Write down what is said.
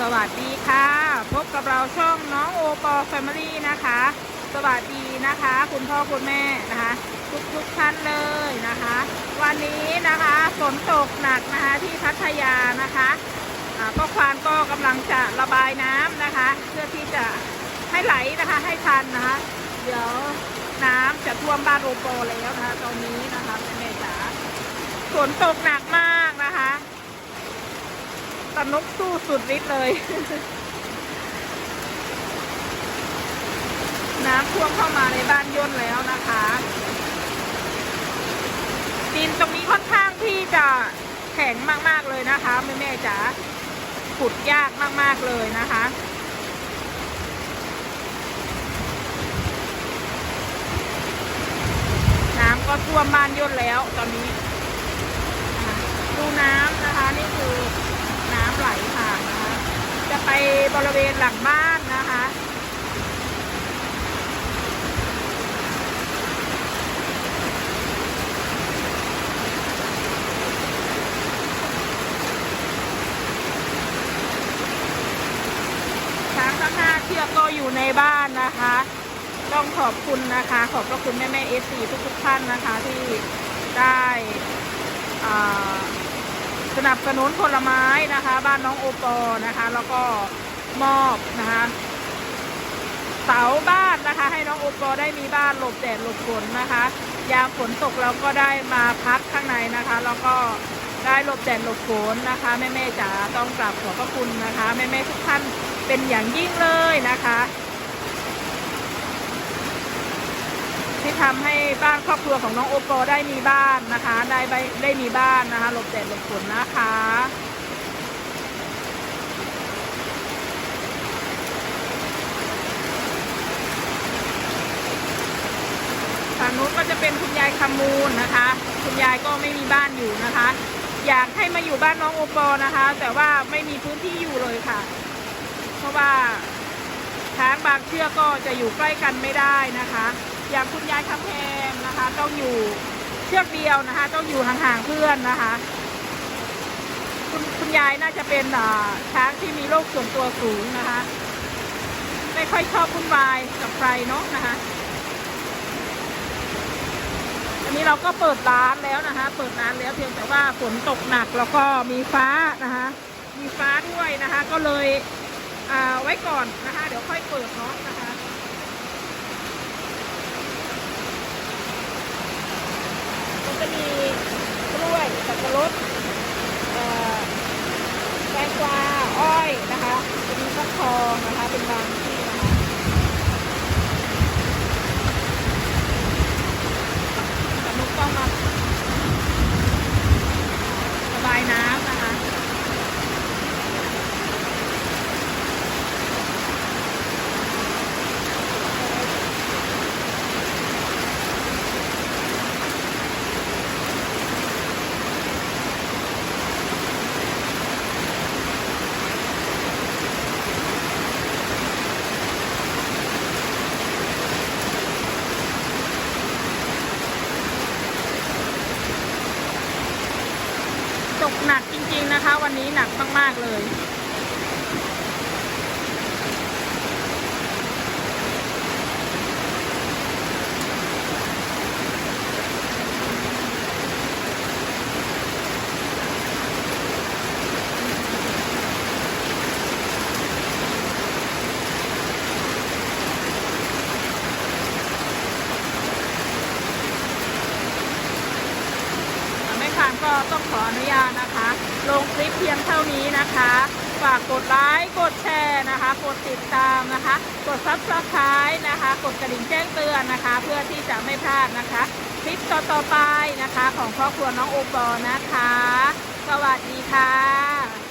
สวัสดีค่ะ พบกับเราช่องน้องโอปอแฟมิลี่นะคะ สวัสดีนะคะ คุณพ่อคุณแม่นะคะ ทุกทุกท่านเลยนะคะ วันนี้นะคะฝนตกหนักนะคะที่พัทยานะคะอ่าก็ควานก็กำลังจะระบายน้ำนะคะ เพื่อที่จะให้ไหลนะคะให้ทันนะคะ เดี๋ยวน้ำจะท่วมบ้านโอปอแล้วนะคะ ตอนนี้นะคะแม่แม่จ๋าฝนตกหนักมาก ตนกสู้สุดฤทธิ์เลย น้ำท่วมเข้ามาในบ้านย่นแล้วนะคะดินตรงนี้ค่อนข้างที่จะแข็งมากๆเลยนะคะแม่แม่ๆจ๋าขุดยากมากๆเลยนะคะน้ำก็ท่วมบ้านย่นแล้วตอนนี้ ดูน้ำนะคะ นี่คือน้ำไหลผ่านนะคะ จะไป บริเวณหลังบ้านนะคะช้างทั้งห้าเชือกก็อยู่ในบ้านนะคะ ต้องขอบคุณนะคะ ขอบพระคุณแม่แม่เอฟซีทุกทุกๆท่านนะคะที่ได้สนับสนุนผลไม้นะคะ บ้านน้องโอปอนะคะ แล้วก็ มอบนะคะเสาบ้านนะคะ ให้น้องโอปอได้มีบ้านหลบแดดหลบฝนนะคะ ยามฝนตกเราก็ได้มาพักข้างในนะคะ แล้วก็ได้หลบแดดหลบฝนนะคะแม่แม่จ๋าต้องกราบขอบพระคุณนะคะแม่แม่ทุกท่านเป็นอย่างยิ่งเลยนะคะ ที่ทำให้บ้านครอบครัวของน้องโอปอได้มีบ้านนะคะ ได้ได้มีบ้านนะคะหลบแดดหลบฝนนะคะ นู้นก็จะเป็นคุณยายคำมูลนะคะ คุณยายก็ไม่มีบ้านอยู่นะคะ อยากให้มาอยู่บ้านน้องโอปอนะคะ แต่ว่าไม่มีพื้นที่อยู่เลยค่ะ เพราะว่าช้างบางเชือกก็จะอยู่ใกล้กันไม่ได้นะคะ อย่างคุณยายคำแพงนะคะ ต้องอยู่เชือกเดียวนะคะ ต้องอยู่ห่างๆเพื่อนนะคะ คุณคุณยายน่าจะเป็นอ่าช้างที่มีโรคส่วนตัวสูงนะคะ ไม่ค่อยชอบวุ่นวายกับใครเนาะนะคะ อันนี้เราก็เปิดร้านแล้วนะคะ เปิดร้านแล้วเพียงแต่ว่าฝนตกหนักแล้วก็มีฟ้านะคะ มีฟ้าด้วยนะคะ ก็เลยอ่าไว้ก่อนนะคะ เดี๋ยวค่อยเปิดเนาะนะคะมันจะมีกล้วยสับปะรดแตงกวาอ้อยนะคะจะมีฟักทองนะคะ เป็นบางที่นะคะแต่นุกต้องมาระบายน้ำนะคะ ตกห นักจริงๆนะคะ วันนี้หนักมากๆเลยานก็ต้องขออนุญาตนะคะ ลงคลิปเพียงเท่านี้นะคะ ฝากกดไลค์กดแชร์นะคะ กดติดตามนะคะ กดซับสไครต์นะคะ กดกระดิ่งแจ้งเตือนนะคะ เพื่อที่จะไม่พลาดนะคะ คลิปต่อๆไปนะคะ ของครอบครัวน้องโอปอนะคะ สวัสดีค่ะ